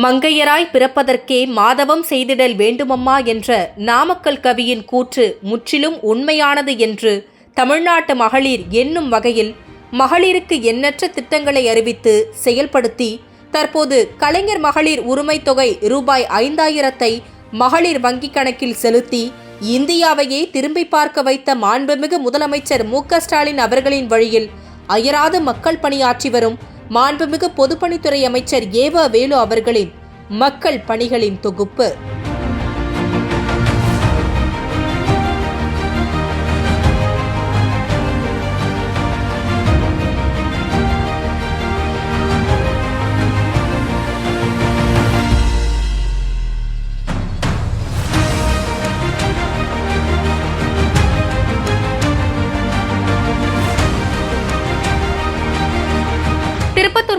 மங்கையராய் பிறப்பதற்கே மாதவம் செய்திடல் வேண்டுமம்மா என்ற நாமக்கல் கவியின் கூற்று முற்றிலும் உண்மையானது என்று தமிழ்நாட்டு மகளிர் என்னும் வகையில் மகளிருக்கு எண்ணற்ற திட்டங்களை அறிவித்து செயல்படுத்தி தற்போது கலைஞர் மகளிர் உரிமை தொகை ரூபாய் ஐந்தாயிரத்தை மகளிர் வங்கிக் கணக்கில் செலுத்தி இந்தியாவையே திரும்பி பார்க்க வைத்த மாண்புமிகு முதலமைச்சர் மு ஸ்டாலின் அவர்களின் வழியில் அயராது மக்கள் பணியாற்றி வரும் மாண்புமிகு பொதுப்பணித்துறை அமைச்சர் ஏவ வேலு அவர்களின் மக்கள் பணிகளின் தொகுப்பு.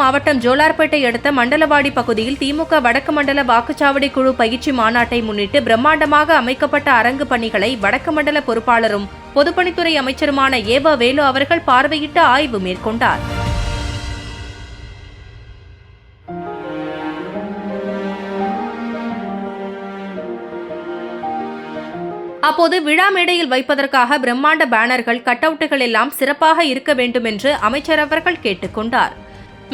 மாவட்டம் ஜோலார்பேட்டை அடுத்த மண்டலவாடி பகுதியில் திமுக வடக்கு மண்டல வாக்குச்சாவடி குழு பயிற்சி மாநாட்டை முன்னிட்டு பிரம்மாண்டமாக அமைக்கப்பட்ட அரங்கு பணிகளை வடக்கு மண்டல பொறுப்பாளரும் பொதுப்பணித்துறை அமைச்சருமான ஏவ வேலு அவர்கள் பார்வையிட்டு ஆய்வு மேற்கொண்டார். அப்போது விழா மேடையில் வைப்பதற்காக பிரம்மாண்ட பேனர்கள் கட்டவுட்டுகள் எல்லாம் சிறப்பாக இருக்க வேண்டும் என்று அமைச்சர் அவர்கள் கேட்டுக்கொண்டார்.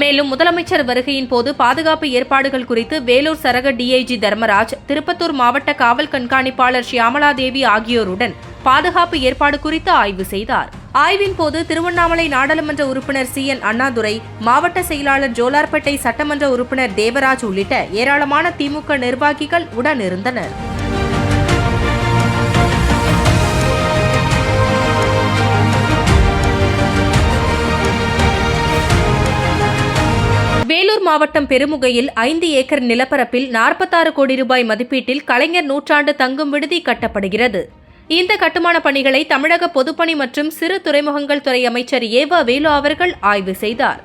மேலும் முதலமைச்சர் வருகையின் போது பாதுகாப்பு ஏற்பாடுகள் குறித்து வேலூர் சரக டிஐஜி தர்மராஜ் திருப்பத்தூர் மாவட்ட காவல் கண்காணிப்பாளர் ஷியாமலாதேவி ஆகியோருடன் பாதுகாப்பு ஏற்பாடு குறித்து ஆய்வு செய்தார். ஆய்வின் போது திருவண்ணாமலை நாடாளுமன்ற உறுப்பினர் சி. என். அண்ணாதுரை மாவட்ட செயலாளர் ஜோலார்பேட்டை சட்டமன்ற உறுப்பினர் தேவராஜ் உள்ளிட்ட ஏராளமான திமுக நிர்வாகிகள் உடனிருந்தனர். வேலூர் மாவட்டம் பெருமுகையில் ஐந்து ஏக்கர் நிலப்பரப்பில் நாற்பத்தாறு கோடி ரூபாய் மதிப்பீட்டில் கலைஞர் நூற்றாண்டு தங்கும் விடுதி கட்டப்படுகிறது. இந்த கட்டுமான பணிகளை தமிழக பொதுப்பணி மற்றும் சிறு துறைமுகங்கள் துறை அமைச்சர் ஏவா வேலு அவர்கள் ஆய்வு செய்தார்.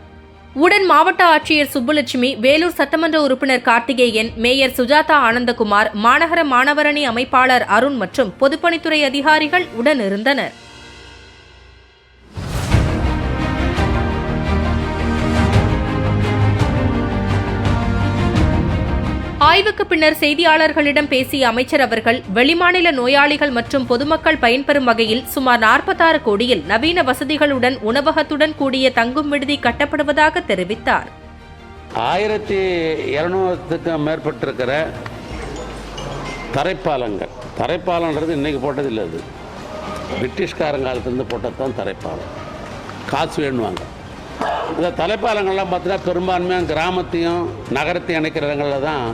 உடன் மாவட்ட ஆட்சியர் சுப்புலட்சுமி வேலூர் சட்டமன்ற உறுப்பினர் கார்த்திகேயன் மேயர் சுஜாதா ஆனந்தகுமார் மாநகர மாணவரணி அமைப்பாளர் அருண் மற்றும் பொதுப்பணித்துறை அதிகாரிகள் உடனிருந்தனர். ஆய்வுக்கு பின்னர் செய்தியாளர்களிடம் பேசிய அமைச்சர் அவர்கள் வெளிமாநில நோயாளிகள் மற்றும் பொதுமக்கள் பயன்பெறும் வகையில் சுமார் நாற்பத்தாறு கோடியில் நவீன வசதிகளுடன் உணவகத்துடன் கூடிய தங்கும் விடுதி கட்டப்படுவதாக தெரிவித்தார். ஆயிரத்தி இருநூறுக்கும் மேற்பட்டிருக்கிற தரைப்பாலங்கள். தரைப்பாலன்றது இன்றைக்கி போட்டதில்லை அது. பிரிட்டிஷ்காரங்காலத்துலேருந்து போட்டது தான் தரைப்பாலம். காசு வேணுவாங்க. இந்த தலைப்பாலங்கள்லாம் பார்த்தீங்கன்னா பெரும்பான்மையாக கிராமத்தையும் நகரத்தையும் இணைக்கிற இடங்களில் தான்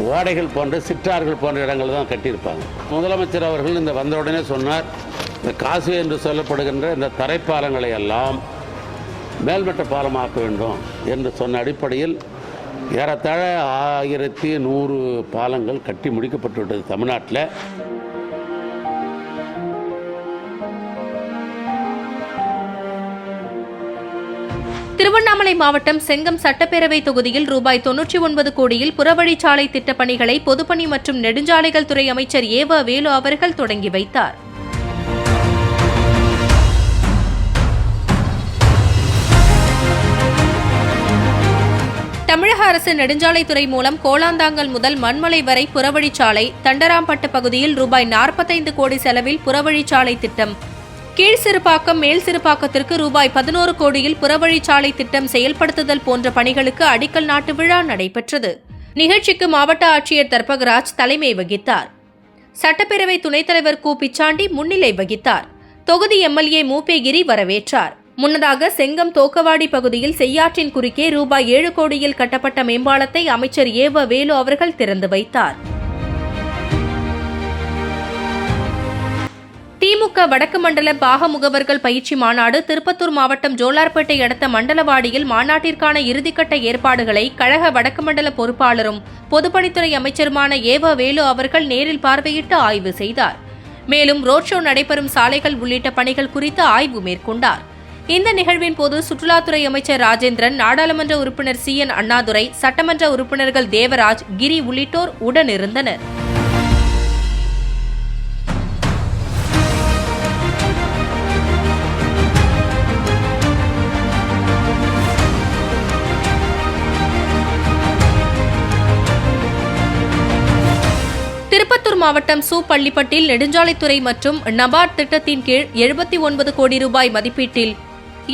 ஓடைகள் போன்ற சிற்றார்கள் போன்ற இடங்கள் தான் கட்டியிருப்பாங்க. முதலமைச்சர் அவர்கள் இந்த வந்தவுடனே சொன்னார் இந்த காசு என்று சொல்லப்படுகின்ற இந்த தரைப்பாலங்களை எல்லாம் மேல்மட்ட பாலமாக்க வேண்டும் என்று சொன்ன அடிப்படையில் ஏறத்தாழ ஆயிரத்தி நூறு பாலங்கள் கட்டி முடிக்கப்பட்டு விட்டது தமிழ்நாட்டில். திருவண்ணாமலை மாவட்டம் செங்கம் சட்டப்பேரவை தொகுதியில் ரூபாய் தொன்னூற்றி ஒன்பது கோடியில் புறவழிச்சாலை திட்டப் பணிகளை பொதுப்பணி மற்றும் நெடுஞ்சாலைகள் துறை அமைச்சர் ஏவ வேலு அவர்கள் தொடங்கி வைத்தார். தமிழக அரசு நெடுஞ்சாலைத்துறை மூலம் கோலாந்தாங்கல் முதல் மண்மலை வரை புறவழிச்சாலை தண்டராம்பட்டு பகுதியில் ரூபாய் நாற்பத்தைந்து கோடி செலவில் புறவழிச்சாலை திட்டம் கீழ் சிறுபாக்கம் மேல் சிறுபாக்கத்திற்கு ரூபாய் பதினோரு கோடியில் புறவழிச்சாலை திட்டம் செயல்படுத்துதல் போன்ற பணிகளுக்கு அடிக்கல் நாட்டு விழா நடைபெற்றது. நிகழ்ச்சிக்கு மாவட்ட ஆட்சியர் தர்பகராஜ் தலைமை வகித்தார். சட்டப்பேரவை துணைத் தலைவர் கு. பிச்சாண்டி முன்னிலை வகித்தார். தொகுதி எம்எல்ஏ மூப்பேகிரி வரவேற்றார். முன்னதாக செங்கம் தோக்கவாடி பகுதியில் செய்யாற்றின் குறுக்கே ரூபாய் ஏழு கோடியில் கட்டப்பட்ட மேம்பாலத்தை அமைச்சர் ஏவ வேலு அவர்கள் திறந்து வைத்தார். திமுக வடக்கு மண்டல பாக முகவர்கள் பயிற்சி மாநாடு திருப்பத்தூர் மாவட்டம் ஜோலார்பேட்டை அடுத்த மண்டலவாடியில் மாநாட்டிற்கான இறுதிக்கட்ட ஏற்பாடுகளை கழக வடக்கு மண்டல பொறுப்பாளரும் பொதுப்பணித்துறை அமைச்சருமான ஏவ வேலு அவர்கள் நேரில் பார்வையிட்டு ஆய்வு செய்தார். மேலும் ரோட் ஷோ நடைபெறும் சாலைகள் உள்ளிட்ட பணிகள் குறித்து ஆய்வு மேற்கொண்டார். இந்த நிகழ்வின் போது சுற்றுலாத்துறை அமைச்சர் ராஜேந்திரன் நாடாளுமன்ற உறுப்பினர் சி என் அண்ணாதுரை சட்டமன்ற உறுப்பினர்கள் தேவராஜ் கிரி உள்ளிட்டோர் உடனிருந்தனர். மாவட்டம் சு பள்ளிப்பட்டில் நெடுஞ்சாலைத்துறை மற்றும் நபார்ட் திட்டத்தின் கீழ் எழுபத்தி ஒன்பது கோடி ரூபாய் மதிப்பீட்டில்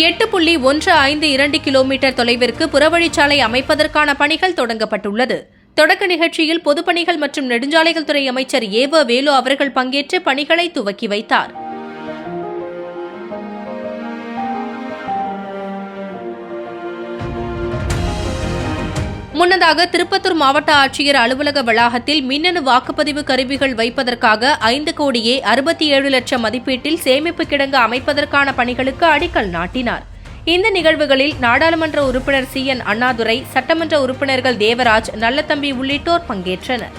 எட்டு புள்ளி ஒன்று ஐந்து இரண்டு கிலோமீட்டர் தொலைவிற்கு புறவழிச்சாலை அமைப்பதற்கான பணிகள் தொடங்கப்பட்டுள்ளது. தொடக்க நிகழ்ச்சியில் பொதுப்பணிகள் மற்றும் நெடுஞ்சாலைகள் துறை அமைச்சர் ஏவ வேலு அவர்கள் பங்கேற்று பணிகளை துவக்கி வைத்தார். முன்னதாக திருப்பத்தூர் மாவட்ட ஆட்சியர் அலுவலக வளாகத்தில் மின்னணு வாக்குப்பதிவு கருவிகள் வைப்பதற்காக ஐந்து கோடியே அறுபத்தி ஏழு லட்சம் மதிப்பீட்டில் சேமிப்பு கிடங்கு அமைப்பதற்கான பணிகளுக்கு அடிக்கல் நாட்டினார். இந்த நிகழ்வுகளில் நாடாளுமன்ற உறுப்பினர் சி. என். அண்ணாதுரை சட்டமன்ற உறுப்பினர்கள் தேவராஜ் நல்லத்தம்பி உள்ளிட்டோர் பங்கேற்றனர்.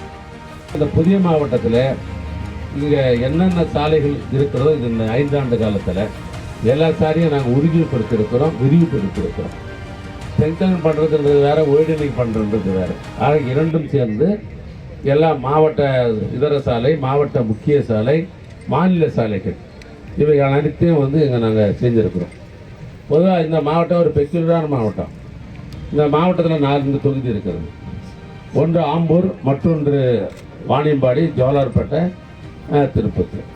இந்த புதிய மாவட்டத்தில் இங்கே என்னென்ன சாலைகள் இருக்கிறதோ இது இந்த ஐந்தாண்டு காலத்தில் எல்லா சாலையும் நாங்கள் உறுதிப்படுத்தியிருக்கிறோம் விரிவுபடுத்தியிருக்கிறோம். சென்ஷன் பண்ணுறதுன்றது வேறு ஒய்டனிங் பண்ணுறதுன்றது வேறு. ஆக இரண்டும் சேர்ந்து எல்லா மாவட்ட இதர சாலை மாவட்ட முக்கிய சாலை மாநில சாலைகள் இவை அனைத்தையும் வந்து இங்கே நாங்கள் செஞ்சுருக்கிறோம். பொதுவாக இந்த மாவட்டம் ஒரு பெக்யூலரான மாவட்டம். இந்த மாவட்டத்தில் நான்கு தொகுதி இருக்கிறது ஒன்று ஆம்பூர் மற்றொன்று வாணியம்பாடி ஜோலார்பேட்டை திருப்பத்தூர்.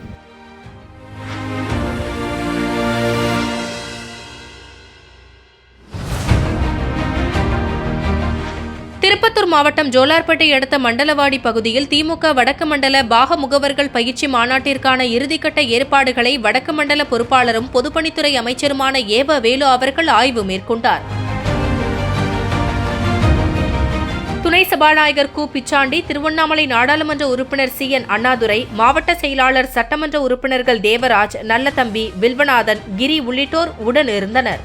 மாவட்டம் ஜோலார்பேட்டை அடுத்த மண்டலவாடி பகுதியில் திமுக வடக்கு மண்டல பாக முகவர்கள் பயிற்சி மாநாட்டிற்கான இறுதிக்கட்ட ஏற்பாடுகளை வடக்கு மண்டல பொறுப்பாளரும் பொதுப்பணித்துறை அமைச்சருமான ஏவ வேலு அவர்கள் ஆய்வு மேற்கொண்டார். துணை சபாநாயகர் கு. பிச்சாண்டி திருவண்ணாமலை நாடாளுமன்ற உறுப்பினர் சி. என். அண்ணாதுரை மாவட்ட செயலாளர் சட்டமன்ற உறுப்பினர்கள் தேவராஜ் நல்லதம்பி வில்வநாதன் கிரி உள்ளிட்டோர் உடன் இருந்தனர்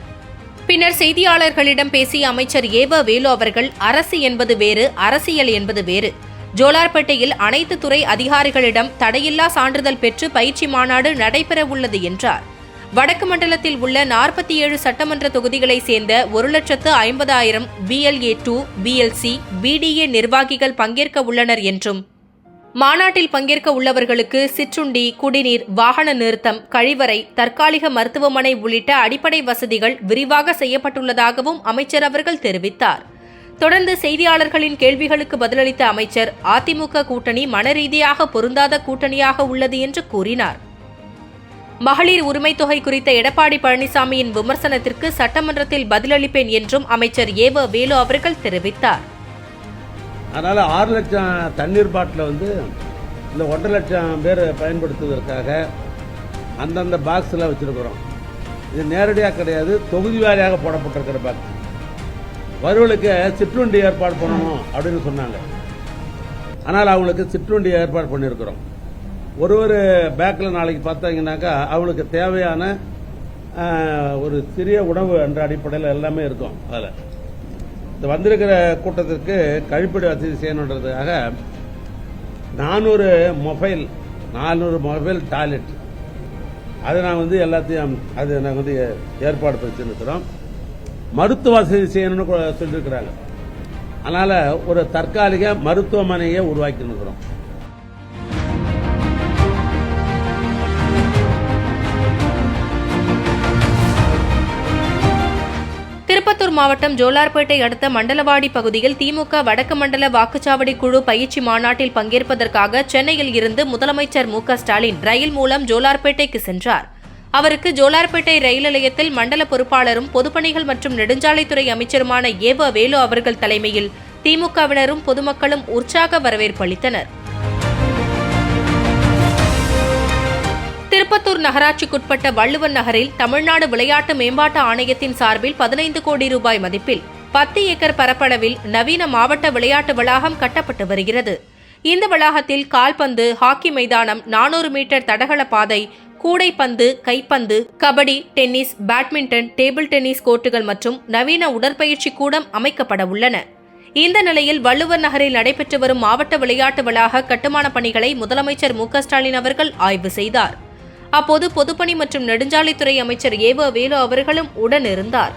பின்னர் செய்தியாளர்களிடம் பேசிய அமைச்சர் ஏவ வேலு அவர்கள் அரசு என்பது வேறு அரசியல் என்பது வேறு. ஜோலார்பேட்டையில் அனைத்து துறை அதிகாரிகளிடம் தடையில்லா சான்றிதழ் பெற்று பயிற்சி மாநாடு நடைபெறவுள்ளது என்றார். வடக்கு மண்டலத்தில் உள்ள நாற்பத்தி ஏழு சட்டமன்ற தொகுதிகளைச் சேர்ந்த ஒரு லட்சத்து ஐம்பதாயிரம் பிஎல்ஏ டூ பிஎல்சி பிடிஏ நிர்வாகிகள் பங்கேற்க உள்ளனர் என்றும் மாநாட்டில் பங்கேற்க உள்ளவர்களுக்கு சிற்றுண்டி குடிநீர் வாகன நிறுத்தம் கழிவறை தற்காலிக மருத்துவமனை உள்ளிட்ட அடிப்படை வசதிகள் விரிவாக செய்யப்பட்டுள்ளதாகவும் அமைச்சர் அவர்கள் தெரிவித்தார். தொடர்ந்து செய்தியாளர்களின் கேள்விகளுக்கு பதிலளித்த அமைச்சர் அதிமுக கூட்டணி மனரீதியாக பொருந்தாத கூட்டணியாக உள்ளது என்று கூறினார். மகளிர் உரிமைத் தொகை குறித்த எடப்பாடி பழனிசாமியின் விமர்சனத்திற்கு சட்டமன்றத்தில் பதிலளிப்பேன் என்றும் அமைச்சர் ஏவ வேலு அவர்கள் தெரிவித்தார். அதனால் ஆறு லட்சம் தண்ணீர் பாட்டில் வந்து இந்த ஒன்றரை லட்சம் பேர் பயன்படுத்துவதற்காக அந்தந்த பாக்ஸில் வச்சுருக்குறோம். இது நேரடியாக கிடையாது தொகுதி வாரியாக போடப்பட்டிருக்கிற பாக்ஸ். வருவலுக்கு சிற்றுண்டி ஏற்பாடு பண்ணணும் அப்படின்னு சொன்னாங்க. ஆனால் அவங்களுக்கு சிற்றுண்டி ஏற்பாடு பண்ணியிருக்கிறோம் ஒரு ஒரு பேக்கில் நாளைக்கு பார்த்தாங்கன்னாக்கா அவங்களுக்கு தேவையான ஒரு சிறிய உணவு என்ற அடிப்படையில் எல்லாமே இருக்கும் அதில். வந்திருக்கிற கூட்டத்திற்கு கழிப்பிட வசதி செய்யணுன்றதுக்காக நானூறு மொபைல் நானூறு மொபைல் டாய்லெட். அதை நான் வந்து எல்லாத்தையும் அது நாங்கள் வந்து ஏ- ஏற்பாடு பண்ணிருக்கிறோம் மருத்துவ வசதி செய்யணும்னு கூட சொல்லியிருக்கிறாங்க. அதனால் ஒரு தற்காலிக மருத்துவமனையை உருவாக்கி இருக்கிறோம். திருப்பத்தூர் மாவட்டம் ஜோலார்பேட்டை அடுத்த மண்டலவாடி பகுதியில் திமுக வடக்கு மண்டல வாக்குச்சாவடி குழு பயிற்சி மாநாட்டில் பங்கேற்பதற்காக சென்னையில் இருந்து முதலமைச்சர் மு க ஸ்டாலின் ரயில் மூலம் ஜோலார்பேட்டைக்கு சென்றார். அவருக்கு ஜோலார்பேட்டை ரயில் நிலையத்தில் மண்டல பொறுப்பாளரும் பொதுப்பணிகள் மற்றும் நெடுஞ்சாலைத்துறை அமைச்சருமான ஏவ வேலு அவர்கள் தலைமையில் திமுகவினரும் பொதுமக்களும் உற்சாக வரவேற்பு அளித்தனர். திருப்பத்தூர் நகராட்சிக்குட்பட்ட வள்ளுவர் நகரில் தமிழ்நாடு விளையாட்டு மேம்பாட்டு ஆணையத்தின் சார்பில் பதினைந்து கோடி ரூபாய் மதிப்பில் பத்து ஏக்கர் பரப்பளவில் நவீன மாவட்ட விளையாட்டு வளாகம் கட்டப்பட்டு வருகிறது. இந்த வளாகத்தில் கால்பந்து ஹாக்கி மைதானம் நானூறு மீட்டர் தடகள பாதை கூடைப்பந்து கைப்பந்து kabaddi tennis badminton table tennis கோர்ட்டுகள் மற்றும் நவீன உடற்பயிற்சி கூடம் அமைக்கப்பட உள்ளன. இந்த நிலையில் வள்ளுவர் நகரில் நடைபெற்று வரும் மாவட்ட விளையாட்டு வளாக கட்டுமான பணிகளை முதலமைச்சர் மு க ஸ்டாலின் அவர்கள் ஆய்வு செய்தார். அப்போது பொதுப்பணி மற்றும் நெடுஞ்சாலைத்துறை அமைச்சர் ஏவ வேலு அவர்களும் உடன் இருந்தார்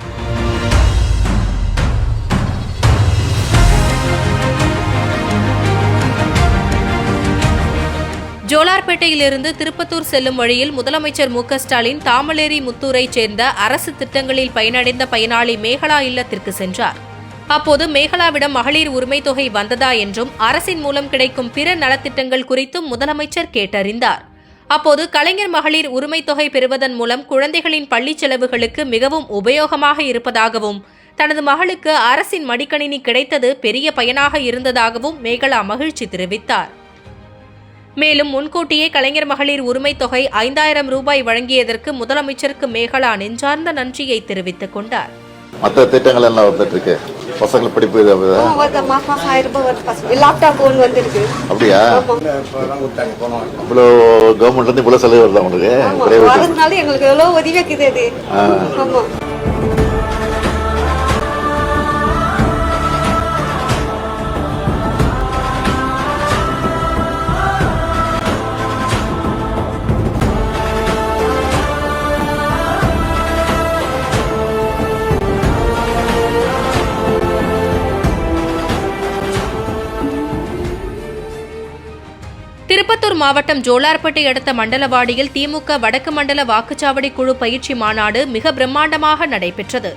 ஜோலார்பேட்டையிலிருந்து திருப்பத்தூர் செல்லும் வழியில் முதலமைச்சர் மு ஸ்டாலின் தாமலேரி முத்தூரைச் சேர்ந்த அரசு திட்டங்களில் பயனடைந்த பயனாளி மேகலா இல்லத்திற்கு சென்றார். அப்போது மேகலாவிடம் மகளிர் உரிமை தொகை வந்ததா என்றும் அரசின் மூலம் கிடைக்கும் பிற நலத்திட்டங்கள் குறித்தும் முதலமைச்சர் கேட்டறிந்தார். அப்போது கலைஞர் மகளிர் உரிமை தொகை பெறுவதன் மூலம் குழந்தைகளின் பள்ளிச் செலவுகளுக்கு மிகவும் உபயோகமாக இருப்பதாகவும் தனது மகளுக்கு அரசின் மடிக்கணினி கிடைத்தது பெரிய பயனாக இருந்ததாகவும் மேகலா மகிழ்ச்சி தெரிவித்தார். மேலும் முன்கூட்டியே கலைஞர் மகளிர் உரிமை தொகை ஐந்தாயிரம் ரூபாய் வழங்கியதற்கு முதலமைச்சருக்கு மேகலா நெஞ்சார்ந்த நன்றியை தெரிவித்துக் கொண்டார். மற்ற திட்டங்கள் எல்லாம் வந்துட்டு இருக்கு பசங்களுக்கு படிப்பு அப்படியா? இவ்வளோ கவர்மெண்ட்ல இருந்து இவ்வளோ செலவு வருதா உங்களுக்கு? எங்களுக்கு எவ்வளோ உதவி திருப்பத்தூர் மாவட்டம் ஜோலார்பேட்டை அடுத்த மண்டலவாடியில் திமுக வடக்கு மண்டல வாக்குச்சாவடி குழு பயிற்சி மாநாடு மிக பிரம்மாண்டமாக நடைபெற்றது.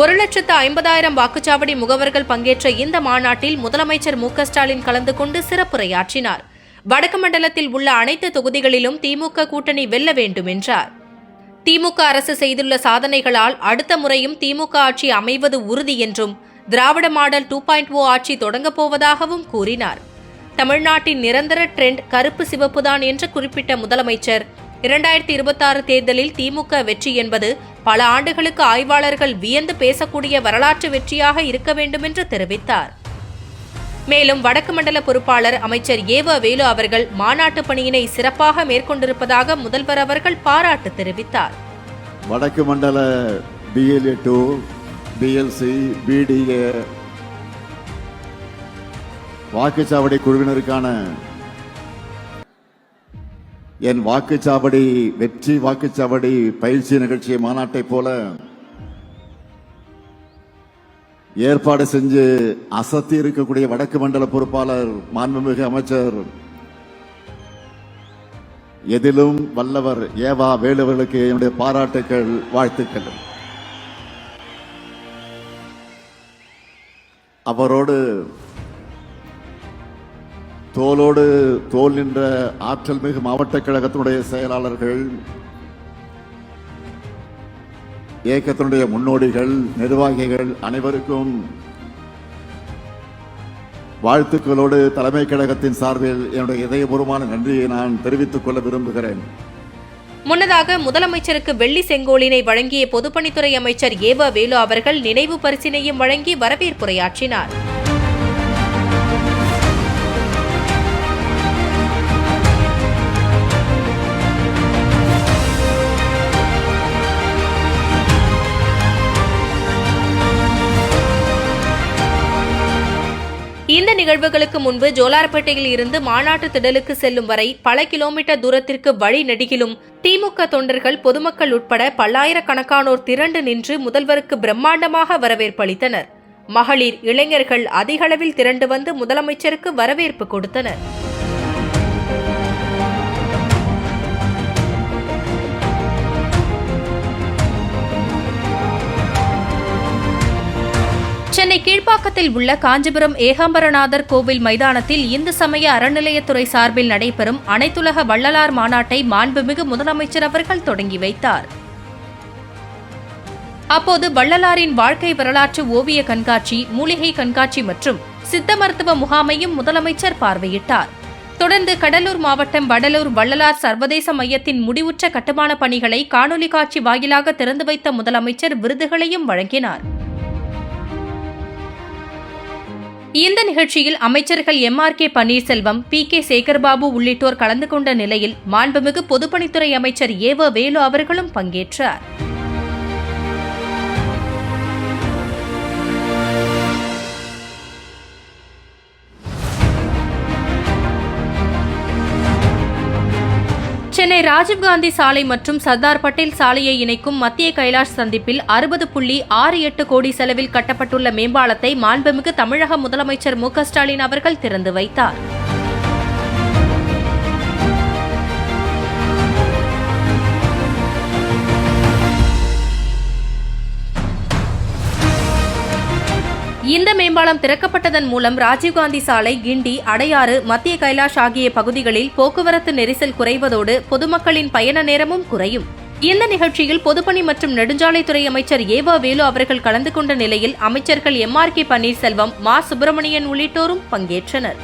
ஒரு லட்சத்து ஐம்பதாயிரம் வாக்குச்சாவடி முகவர்கள் பங்கேற்ற இந்த மாநாட்டில் முதலமைச்சர் மு ஸ்டாலின் கலந்து கொண்டு சிறப்புரையாற்றினார். வடக்கு மண்டலத்தில் உள்ள அனைத்து தொகுதிகளிலும் திமுக கூட்டணி வெல்ல வேண்டும் என்றார். திமுக அரசு செய்துள்ள சாதனைகளால் அடுத்த முறையும் திமுக ஆட்சி அமைவது உறுதி என்றும் Dravida model two point O ஆட்சி தொடங்கப் போவதாகவும் கூறினார். தமிழ்நாட்டின் நிரந்தர ட்ரெண்ட் கருப்பு சிவப்புதான் என்று குறிப்பிட்ட முதலமைச்சர். இரண்டாயிரத்தி இருபத்தாறு தேர்தலில் திமுக வெற்றி என்பது பல ஆண்டுகளுக்கு ஆய்வாளர்கள் வியந்து பேசக்கூடிய வரலாற்று வெற்றியாக இருக்க வேண்டும் என்று தெரிவித்தார். மேலும் வடக்கு மண்டல பொறுப்பாளர் அமைச்சர் ஏவ வேலு அவர்கள் மாநாட்டு பணியினை சிறப்பாக மேற்கொண்டிருப்பதாக முதல்வர் அவர்கள் பாராட்டு தெரிவித்தார். வடக்கு மண்டல பிஎல்ஏ டூ பிஎல்சி பிடிஏ வாக்குச்சாவடி குழுவினருக்கான என் வாக்குச்சாவடி வெற்றி வாக்குச்சாவடி பயிற்சி நிகழ்ச்சி மாநாட்டைப் போல ஏற்பாடு செஞ்சு அசத்தி இருக்கக்கூடிய வடக்கு மண்டல பொறுப்பாளர் மாண்புமிகு அமைச்சர் எதிலும் வல்லவர் ஏவா வேலுவர்களுக்கு என்னுடைய பாராட்டுக்கள் வாழ்த்துக்கள். அவரோடு தோளோடு தோல் நின்ற ஆற்றல் மிகு மாவட்ட கழகத்தினுடைய செயலாளர்கள் இயக்கத்தினுடைய முன்னோடிகள் நிர்வாகிகள் அனைவருக்கும் வாழ்த்துக்களோடு தலைமை கழகத்தின் சார்பில் என்னுடைய இதயபூர்வமான நன்றியை நான் தெரிவித்துக் கொள்ள விரும்புகிறேன். முன்னதாக முதலமைச்சருக்கு வெள்ளி செங்கோலினை வழங்கிய பொதுப்பணித்துறை அமைச்சர் ஏவ வேலு அவர்கள் நினைவு பரிசினையும் வழங்கி வரவேற்புரையாற்றினார். நிகழ்வுகளுக்கு முன்பு ஜோலார்பேட்டையில் இருந்து மாநாட்டு திடலுக்கு செல்லும் வரை பல கிலோமீட்டர் தூரத்திற்கு வழி நெடுகிலும் திமுக தொண்டர்கள் பொதுமக்கள் உட்பட பல்லாயிரக்கணக்கானோர் திரண்டு நின்று முதல்வருக்கு பிரம்மாண்டமாக வரவேற்பளித்தனர் மகளிர் இளைஞர்கள் அதிகளவில் திரண்டு வந்து முதலமைச்சருக்கு வரவேற்பு கொடுத்தனர். சென்னை கீழ்ப்பாக்கத்தில் உள்ள காஞ்சிபுரம் ஏகாம்பரநாதர் கோவில் மைதானத்தில் இந்து சமய அறநிலையத்துறை சார்பில் நடைபெறும் அனைத்துலக வள்ளலார் மாநாட்டை மாண்புமிகு முதலமைச்சர் அவர்கள் தொடங்கி வைத்தார். அப்போது வள்ளலாரின் வாழ்க்கை வரலாற்று ஓவிய கண்காட்சி மூலிகை கண்காட்சி மற்றும் சித்த மருத்துவ முகாமையும் முதலமைச்சர் பார்வையிட்டார். தொடர்ந்து கடலூர் மாவட்டம் வடலூர் வள்ளலார் சர்வதேச மையத்தின் முடிவுற்ற கட்டுமான பணிகளை காணொலி காட்சி வாயிலாக திறந்து வைத்த முதலமைச்சர் விருதுகளையும் வழங்கினார். இந்த நிகழ்ச்சியில் அமைச்சர்கள் M R K Panneerselvam P K Sekarbabu உள்ளிட்டோர் கலந்து கொண்ட நிலையில் மாண்புமிகு பொதுப்பணித்துறை அமைச்சர் ஏவ வேலு அவர்களும் பங்கேற்றார். சென்னை ராஜீவ்காந்தி சாலை மற்றும் சர்தார் பட்டேல் சாலையை இணைக்கும் மத்திய கைலாஷ் சந்திப்பில் அறுபது புள்ளி ஆறு எட்டு கோடி செலவில் கட்டப்பட்டுள்ள மேம்பாலத்தை மாண்புமிகு தமிழக முதலமைச்சர் மு க ஸ்டாலின் அவர்கள் திறந்து வைத்தார். மேம்பாலம் திறக்கப்பட்டதன் மூலம் ராஜீவ்காந்தி சாலை கிண்டி அடையாறு மத்திய கைலாஷ் ஆகிய பகுதிகளில் போக்குவரத்து நெரிசல் குறைவதோடு பொதுமக்களின் பயண நேரமும் குறையும். இந்த நிகழ்ச்சியில் பொதுப்பணி மற்றும் நெடுஞ்சாலைத்துறை அமைச்சர் ஏவா வேலு அவர்கள் கலந்து கொண்ட நிலையில் அமைச்சர்கள் எம் ஆர் கே பன்னீர்செல்வம் மா சுப்பிரமணியன் உள்ளிட்டோரும் பங்கேற்றனர்.